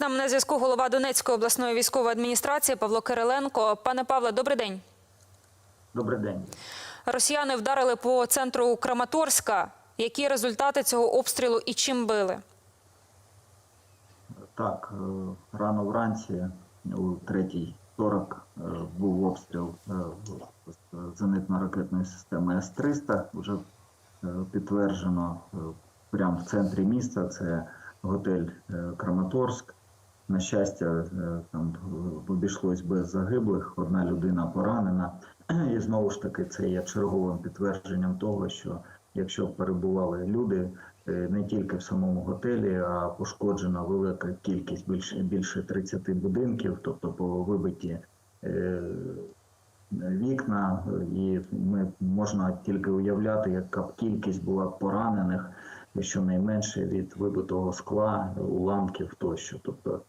З нами на зв'язку голова Донецької обласної військової адміністрації Павло Кириленко. Пане Павле, добрий день. Добрий день. Росіяни вдарили по центру Краматорська. Які результати цього обстрілу і чим били? Так, е, рано вранці о 3.40 е, був обстріл е, зенитно-ракетної системи С-300. Вже підтверджено прямо в центрі міста. Це готель Краматорськ. На щастя, е, там обійшлось без загиблих. Одна людина поранена. І знову ж таки, це є черговим підтвердженням того, що якщо перебували люди е, не тільки в самому готелі, а пошкоджена велика кількість більше більше 30 будинків, тобто по вибиті е, вікна, і ми можна тільки уявляти, яка б кількість була поранених, щонайменше від вибитого скла, уламків тощо. Тобто,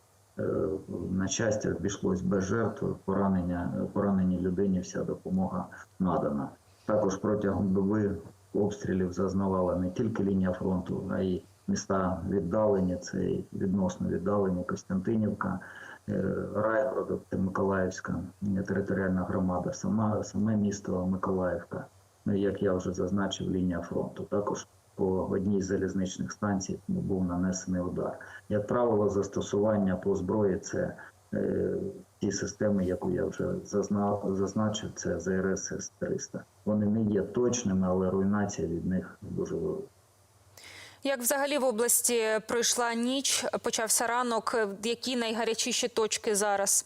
на щастя, обійшлось без жертв, поранення, пораненій людині вся допомога надана. Також протягом доби обстрілів зазнавала не тільки лінія фронту, а й міста віддалені, це відносно віддалені Костянтинівка, е, Райгород, Миколаївська е, територіальна громада, сама, саме місто Миколаївка. Як я вже зазначив, лінія фронту. Також по одній з залізничних станцій був нанесений удар. Як правило, застосування по зброї це е, ті системи, яку я вже зазнав, зазначив, це ЗРС С-300. Вони не є точними, але руйнація від них дуже велика. Як взагалі в області пройшла ніч, почався ранок? Які найгарячіші точки зараз?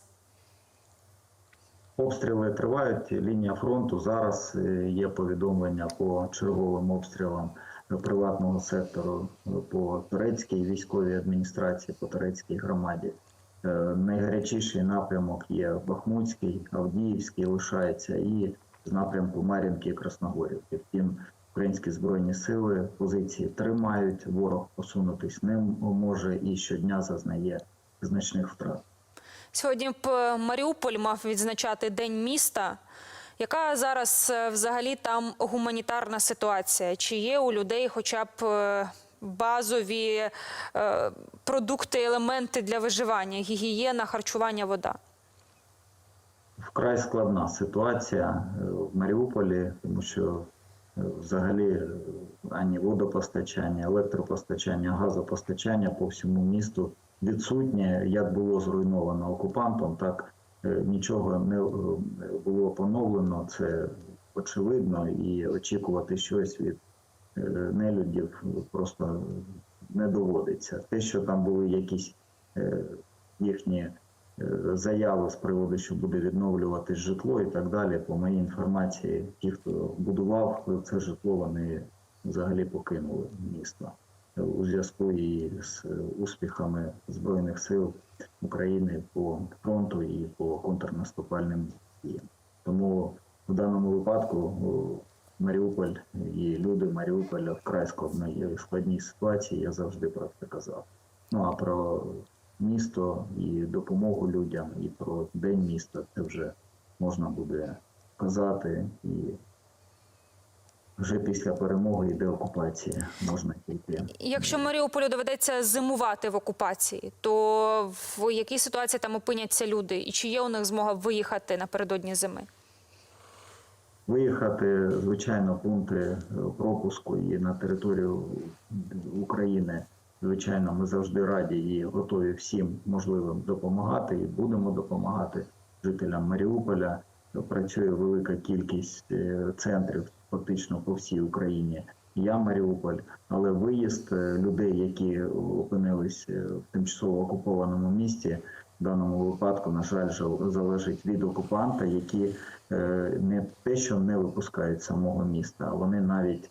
Обстріли тривають. Лінія фронту зараз е, є повідомлення по черговим обстрілам приватного сектору по турецькій військовій адміністрації, по турецькій громаді. Е, Найгарячіший напрямок є Бахмутський, Авдіївський лишається і з напрямку Мар'їнки Красногорівки. Втім, українські збройні сили позиції тримають. Ворог посунутись не може і щодня зазнає значних втрат. Сьогодні Маріуполь мав відзначати День міста. Яка зараз е, взагалі там гуманітарна ситуація? Чи є у людей хоча б е, базові е, продукти, елементи для виживання, гігієна, харчування, вода? Вкрай складна ситуація в Маріуполі, тому що взагалі ані водопостачання, електропостачання, газопостачання по всьому місту відсутнє. Як було зруйновано окупантом, так нічого не е, було поновлено. Це очевидно, і очікувати щось від е, нелюдів просто не доводиться. Те, що там були якісь е, їхні е, заяви з приводу, що буде відновлюватись житло і так далі. По моїй інформації, ті, хто будував це житло, вони взагалі покинули місто у зв'язку і з успіхами збройних сил України по фронту і по контрнаступальним діям. Тому в даному випадку Маріуполь і люди Маріуполя вкрай складної складній ситуації. Я завжди про це казав. Ну а про місто і допомогу людям, і про день міста це вже можна буде казати. І вже після перемоги йде окупація. Можна тільки Якщо Маріуполю доведеться зимувати в окупації, то в якій ситуації там опиняться люди? І чи є у них змога виїхати напередодні зими? Виїхати, звичайно, пункти пропуску і на територію України. Звичайно, ми завжди раді і готові всім можливим допомагати, і будемо допомагати жителям Маріуполя. Працює велика кількість е, центрів фактично по всій Україні. Я Маріуполь, але виїзд е, людей, які опинились е, в тимчасово окупованому місті, в даному випадку, на жаль, жал- залежить від окупанта, які е, не те, що не випускають самого міста, а вони навіть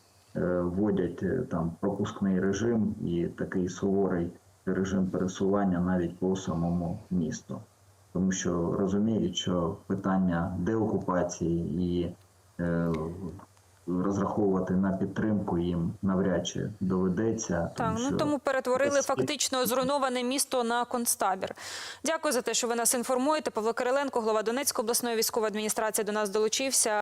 вводять там пропускний режим і такий суворий режим пересування навіть по самому місту. Тому що розуміють, що питання деокупації і розраховувати на підтримку їм навряд чи доведеться. Так, ну що тому перетворили фактично зруйноване місто на концтабір. Дякую за те, що ви нас інформуєте. Павло Кириленко, голова Донецької обласної військової адміністрації, до нас долучився.